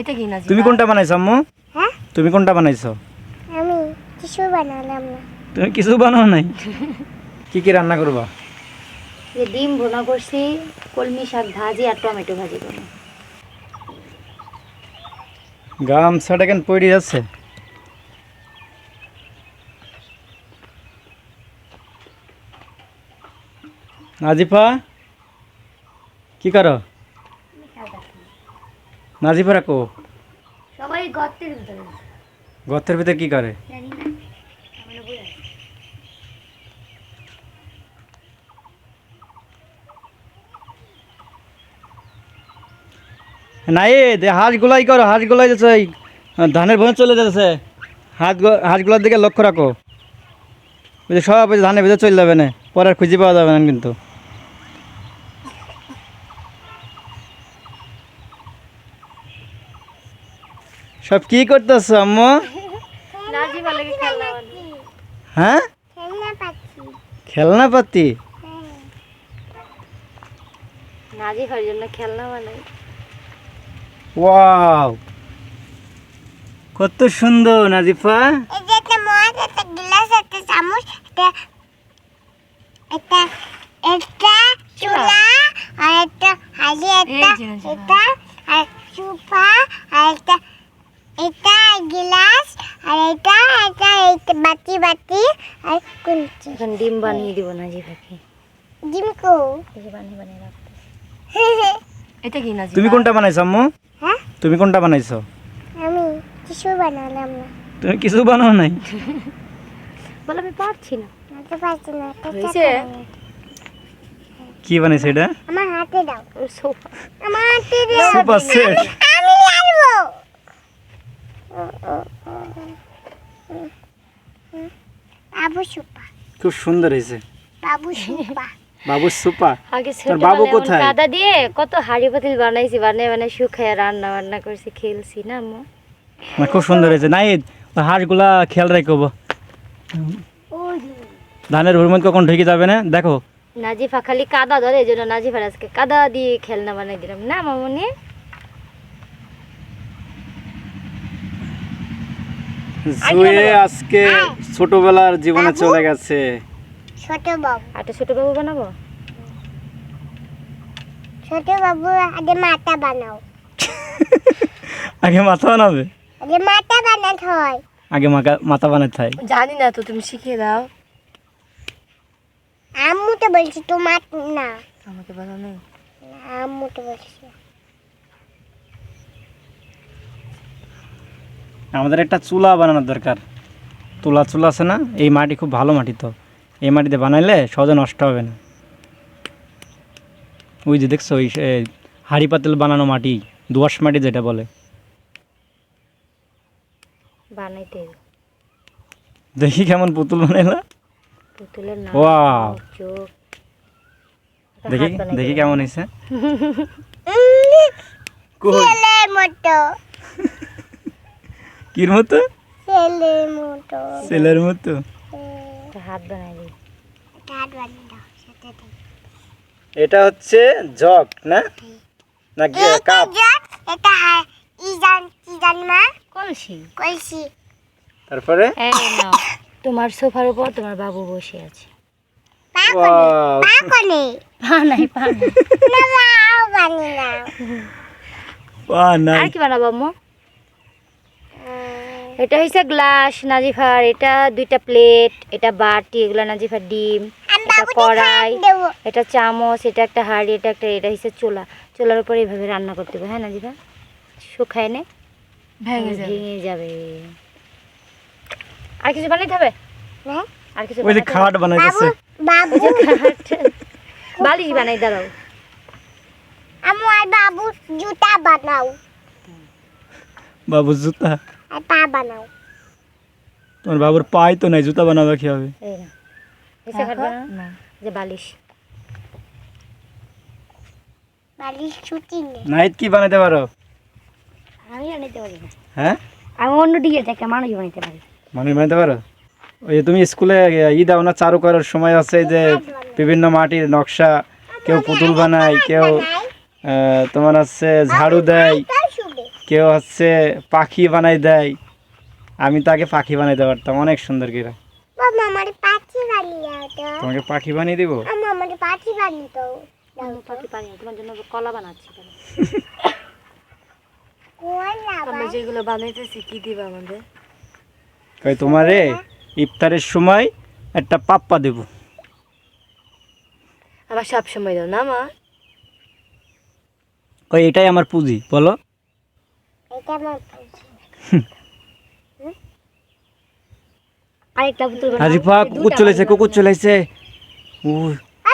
এটা কি না তুমি কোনটা বানাইছো আম্মু? হ্যাঁ? তুমি কোনটা বানাইছো? আমি কিছু বানালাম। না তুমি কিছু বানাও নাই? কি কি রান্না করবা? যে ডিম ভুনা করছি কলমি শাক ভাজি আর টমেটো ভাজি করব। গামছাটা কেন পড়ে যাচ্ছে নাজিফা কি করো? নাজিফা রাখো। সবাই গর্তের ভিতরে গর্তের ভিতরে কি করে? জানি না। নাই দে হাঁসগুলাই করো হাঁসগুলাই যাচ্ছে ধানের ভেতর চলে যাচ্ছে। হাঁস হাঁসগুলোর দিকে লক্ষ্য রাখো। সব ধানের ভেতর চলে যাবে না পরে আর খুঁজে পাওয়া যাবে না কিন্তু। সব কি করতেছ আম্মু। হ্যাঁ? খেলনা পাতি? হ্যাঁ। জন্য খেলনা বানাই। ওয়াও। কত সুন্দর নাজিফা। এই যে একটা মগ একটা গ্লাস একটা চামচ একটা একটা একটা চুলা আর একটা হাজি একটা এটা আর সুপা আর একটা এটা গ্লাস আর এটা এটা এটা বাটি বাটি আর এখন ডিম বানিয়ে দিব নাজি পাখি জিমকো এই বানিয়ে বানিয়ে রাখতে এটা কি নাজি তুমি কোনটা বানাইছো আম্মু? হ্যাঁ? তুমি কোনটা বানাইছো? আমি কিছু বানালাম না। তুমি কিছু বানাও নাই? বলে আমি পারছি না। বলতে পারছি না বানাই। কি বানাইছো এটা? আমার হাতে দাও। সোফা আমার হাতে দাও। সুপার সেট আমি আনব। বাবু সুপা। খুব সুন্দর হয়েছে। বাবু সুপা। বাবু সুপা? আগে তোর বাবু কোথায়? কাদা দিয়ে কত হাড়ি পাতিল বানাইছি শুকায় রান্না বান্না করছি খেলছি না আম্মু মানে খুব সুন্দর হয়েছে। নাই ওই হাঁসগুলা খেয়াল রাখব ধানের হুরমত কখন ঢুকে যাবে না? দেখো। নাজিফা খালি কাদা ধরে এই জন্য নাজিফার আজকে কাদা দিয়ে খেলনা বানাই দিলাম। না মামনি? জুয়ে আজকে ছোটবেলার জীবনে চলে গেছে। ছোট বাবু একটা ছোট বাবু বানাবো? ছোট বাবু আগে মাথা বানাও। আগে মাথা বানাবে? আগে মাথা বানাতে হয়। আগে মাকা- মাথা বানাতে হয়? জানি না তো তুমি শিখিয়ে দাও। আম্মু তো বলছি তোমার না। আমাকে বলো নেই আম্মু তো বলছি আমাদের একটা চুলা বানানোর দরকার। তুলা চুলা আছে না এই মাটি খুব ভালো মাটি তো। এই মাটিতে বানাইলে সহজে নষ্ট হবে না। ওই যে দেখছ ওই হাড়ি পাতিল বানানো মাটি দোয়াশ মাটি যেটা বলে। বানাইতে দেখি কেমন পুতুল বানাইলা। পুতুলের নাম Wow! দেখি দেখি কেমন হয়েছে ছেলের মতো। কির মতো? ছেলের মতো। ছেলের মতো? হাত বানাই দিই হাত বানিয়ে দাও সাথে এটা হচ্ছে জগ না? না এটা কাপ। এটা হা- ইজান ইজান মা। কলসি? কইছি তারপরে? তোমার সোফার উপর তোমার বাবু বসে আছে। আর কি বানাবো আম্মু? এটা হচ্ছে গ্লাস নাজিফার এটা দুইটা প্লেট এটা বাটি এগুলো নাজিফার ডিম এটা কড়াই এটা চামচ এটা একটা হাঁড়ি এটা একটা এটা হচ্ছে চুলা। চুলার উপরে এইভাবে রান্না করতে হবে হ্যাঁ নাজিফা? শুকায় নে। ভেঙে যাবে। আর কিছু বানাইতে হবে? হ্যাঁ? আর কিছু ওই যে খাট বানাইতেছে। বাবু যে খাট। বালিশ বানাই দাঁড়াও। আমু আর বাবু জুতা বানাও। বাবু জুতা? পা বানাও। তোমার বাবুর পাই তো নাই জুতা বানাবে কি হবে যে বালিশ। বালিশ ছুটি নেই নাইট কি বানাইতে পারো? আমি বানাইতে পারি না। হ্যাঁ? আমি অন্য দিকে একটা মানুষ বানাইতে পারি। মানে বানাইতে পারো? ওই তুমি স্কুলে ই দাও না চারু করার সময় আছে যে বিভিন্ন মাটির নকশা কেউ পুতুল বানায় কেউ আহ, তোমার হচ্ছে ঝাড়ু দেয়। কেউ হচ্ছে পাখি বানাই দেয় আমি তাকে পাখি বানাইতে পারতাম অনেক সুন্দর করে। বাবা আমার পাখি বানিয়ে দাও তো। তোমাকে পাখি বানিয়ে দিব? পাখি বানিয়ে দাও। পাখি তোমার জন্য কলা বানাচ্ছি। আমরা যেগুলো বানাইতেছি কি দিবা আমাদের? কই তোমারে ইফতারের সময় একটা পাপ্পা দেব। আমার সব সময় দাও না মা? কই এটাই আমার পুঁজি বলো। আজিফা কুকুর চলেছে কুকুর চলেছে।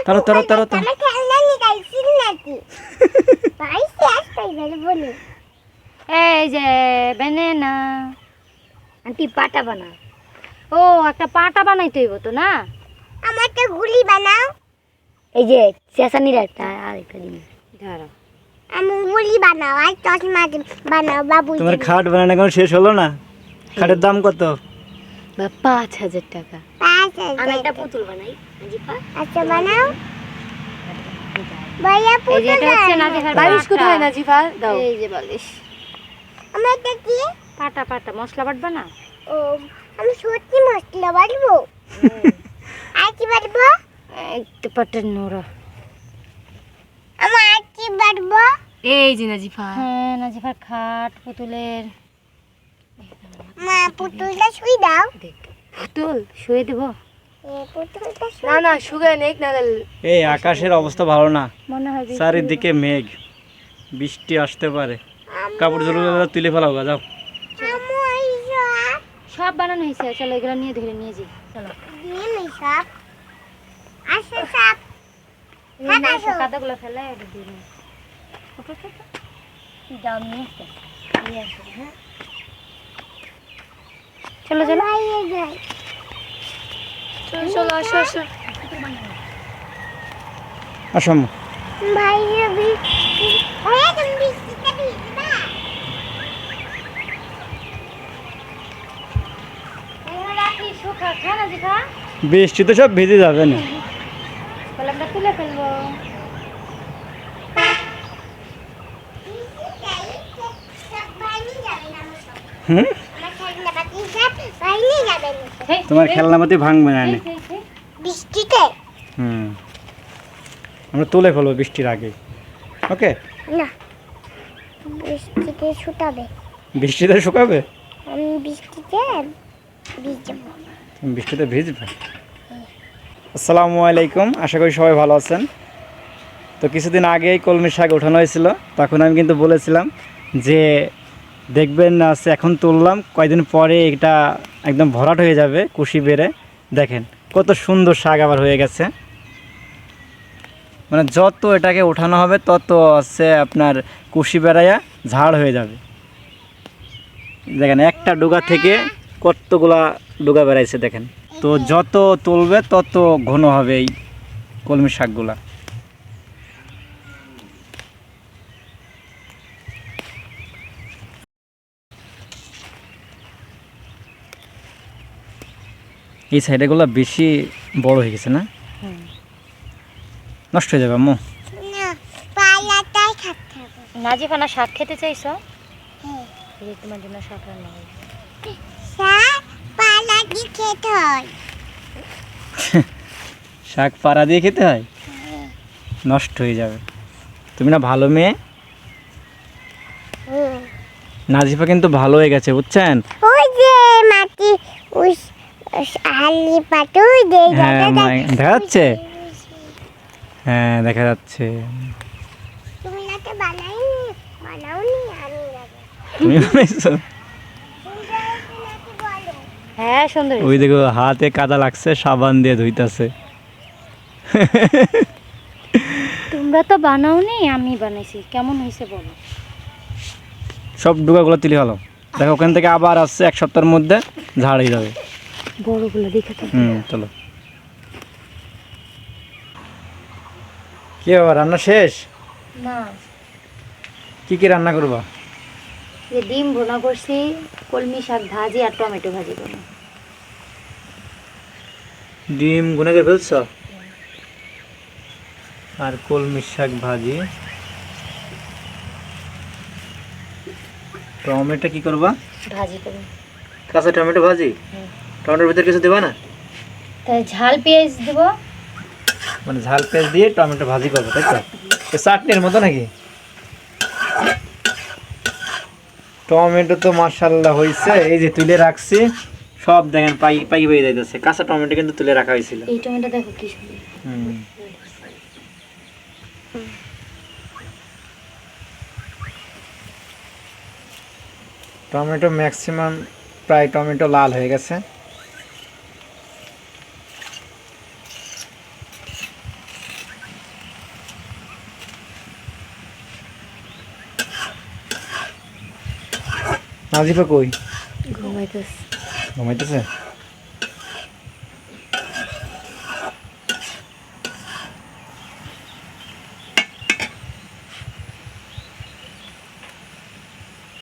তারো তারো তারো তারো। এই যে বেনেনা আন্টি পাটা বানা ও একটা পাটা বানাইতে হইব তো না? গুলি বানাও। এই যে চেঁচানির একটা দিন। দাঁড়াও। আমি গুলি বানাও আর চশমা বানাও বাবু তোমার খাট বানানো এখন শেষ হলো না? খাটের দাম কত? পাঁচ হাজার টাকা। পাঁচ আমি একটা পুতুল বানাই আচ্ছা বানাও। ভাইয়া পুতুল এটা হচ্ছে নাজিফার বালিশ কোথায় না দাও। এই যে বালিশ। আমার এটা কি? পাটা পাটা মশলা বাটবা না? ও আমি সত্যি মশলা বাড়বো আর কি বাড়বো একটু পাটের নোড়া। আমার কি বাড়বো এই যে না জিফা হ্যাঁ নাজিফার খাট পুতুলের। মা পুতুলটা শুই দাও। পুতুল শুয়ে দেবো। না না নেই না এই আকাশের অবস্থা ভালো না। মনে হয় চারিদিকে মেঘ বৃষ্টি আসতে পারে। কাপড় জল তুলে ফেলাও যাও। সব। সব বানানো হয়েছে চলো এগুলো নিয়ে ধরে নিয়ে যাই চলো। সব। আসো সব। কাদাগুলো ফেলে। যাও নিয়ে নিয়ে আসো হ্যাঁ। চলো চলো। চলো চলো আসো বৃষ্টি তো সব ভিজে যাবে না তাহলে আমরা তুলে ফেলব সব বাইরে যাবে না আমার সব। হুম? তোমার খেলনামাতি ভাঙবে না। বৃষ্টিতে? হুম। আমরা তুলে ফেলব বৃষ্টির আগে। ওকে? না। বৃষ্টিতে ছুটাবে বৃষ্টিতে শুকাবে? আমি বৃষ্টিতে ভিজবো। তুমি বৃষ্টিতে ভিজবে? আসসালামু আলাইকুম আশা করি সবাই ভালো আছেন। তো কিছুদিন আগেই কলমি শাক ওঠানো হয়েছিল তখন আমি কিন্তু বলেছিলাম যে দেখবেন এখন তুললাম কয়দিন পরে এটা একদম ভরাট হয়ে যাবে কুশি বেড়ে। দেখেন, কত সুন্দর শাক আবার হয়ে গেছে। মানে যত এটাকে ওঠানো হবে, তত আছে আপনার কুশি বেড়াইয়া ঝাড় হয়ে যাবে। দেখেন, একটা ডুগা থেকে কতগুলা ডুগা বেড়াইছে, দেখেন। তো যত তুলবে, তত ঘন হবে এই কলমি শাকগুলা। এই সাইডেগুলো বেশি বড় হয়ে গেছে না? নষ্ট হয়ে যাবে আম্মু? না পালাটাই খাতে নাজিফা না শাক খেতে চাইছো। এই তোমার জন্য শাক রান্না পালা দিয়ে খেতে হয়। শাক পাড়া দিয়ে খেতে হয়? নষ্ট হয়ে যাবে। তুমি না ভালো মেয়ে? নাজিফা কিন্তু ভালো হয়ে গেছে বুঝছেন? ওই যে মাটি উস আলি পাটু দে হ্যাঁ দেখা যাচ্ছে। হ্যাঁ দেখা যাচ্ছে। তুমি নাতে বানাইনি বানাওনি? আমি তুমি বানাইছো? তুমি নাতে বলো হ্যাঁ সুন্দর। ওই দেখো হাতে কাদা লাগছে সাবান দিয়ে ধুইতাছে। তোমরা তো বানাওনি আমি বানাইছি। কেমন হয়েছে বলো? সব ডুগাগুলো তুলে হলো দেখো ওখান থেকে আবার আসছে এক সপ্তাহের মধ্যে ঝাড় হয়ে যাবে। বড়গুলো দেখে তো হুম চলো। কি বাবা রান্না শেষ? না। কি কি রান্না করবা? যে ডিম ভুনা করছি কলমি শাক ভাজি আর টমেটো ভাজি করব। ডিম গুনে করে ফেলছ? আর কলমি শাক ভাজি। টমেটো কি করবা? ভাজি করব। কাঁচা টমেটো ভাজি? হুম। টমেটোর ভিতরে কিছু দেবা না? তাই ঝাল পেঁয়াজ দেবো। মানে ঝাল পেঁয়াজ দিয়ে টমেটো ভাজি করব তাই তো? এ চাটনির মতো নাকি? টমেটো তো মার্শাল্লাহ হয়েছে এই যে তুলে রাখছি সব দেখেন পাই পাই পেয়ে যাইতেছে। কাঁচা টমেটো কিন্তু তুলে রাখা হয়েছিল। এই টমেটো দেখো কি সুন্দর। হুম। টমেটো ম্যাক্সিমাম প্রায় টমেটো লাল হয়ে গেছে। নাজিফা কই? ঘুমাইতেছে। ঘুমাইতেছে?